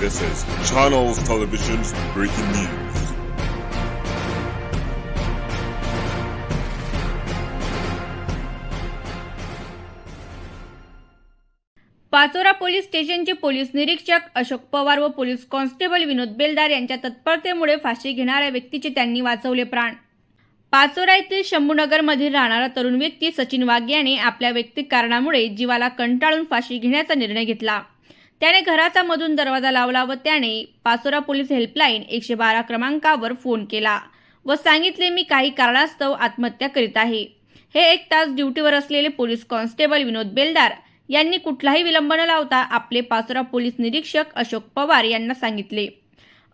This is Channels Television's breaking news. Pachora police स्टेशनचे police निरीक्षक अशोक पवार व पोलीस कॉन्स्टेबल विनोद बेलदार यांच्या तत्परतेमुळे फाशी घेणाऱ्या व्यक्तीचे त्यांनी वाचवले प्राण पाचोरा येथील शंभूनगरमधील राहणारा तरुण व्यक्ती सचिन वाघ याने आपल्या वैयक्तिक कारणामुळे जीवाला कंटाळून फाशी घेण्याचा निर्णय घेतला त्याने घराचा मधून दरवाजा लावला व त्याने पाचोरा पोलीस हेल्पलाईन एकशे बारा क्रमांकावर फोन केला व सांगितले मी काही कारणास्तव आत्महत्या करीत आहे. हे एक तास ड्युटीवर असलेले पोलीस कॉन्स्टेबल विनोद बेलदार यांनी कुठलाही विलंब न लावता आपले पाचोरा पोलीस निरीक्षक अशोक पवार यांना सांगितले.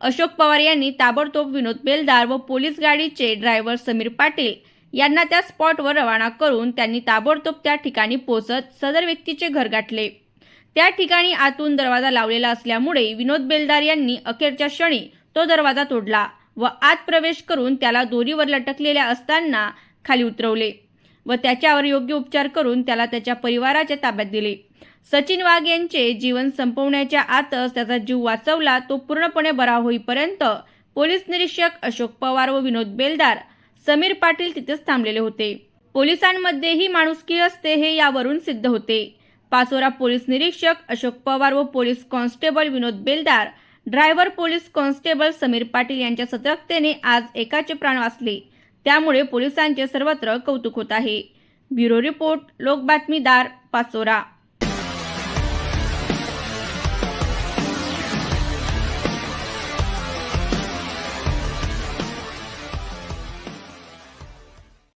अशोक पवार यांनी ताबडतोब विनोद बेलदार व पोलीस गाडीचे ड्रायव्हर समीर पाटील यांना त्या स्पॉटवर रवाना करून त्यांनी ताबडतोब त्या ठिकाणी पोहोचत सदर व्यक्तीचे घर गाठले. त्या ठिकाणी आतून दरवाजा लावलेला असल्यामुळे विनोद बेलदार यांनी अखेरच्या क्षणी तो दरवाजा तोडला व आत प्रवेश करून त्याला दोरीवर लटकलेल्या असताना खाली उतरवले व त्याच्यावर योग्य उपचार करून त्याला त्याच्या परिवाराच्या ताब्यात दिले. सचिन वाघ यांचे जीवन संपवण्याच्या आतच त्याचा जीव वाचवला तो पूर्णपणे बरा होईपर्यंत पोलीस निरीक्षक अशोक पवार व विनोद बेलदार समीर पाटील तिथेच थांबलेले होते. पोलिसांमध्येही माणुसकी असते हे यावरून सिद्ध होते. पाचोरा पोलीस निरीक्षक अशोक पवार व police constable Vinod Beldar. Driver police constable Sameer Patil यांच्या सतर्कतेने आज एकाचे प्राण वाचले. त्यामुळे पोलिसांचे सर्वत्र कौतुक होत आहे. ब्युरो रिपोर्ट लोक बातमीदार पाचोरा.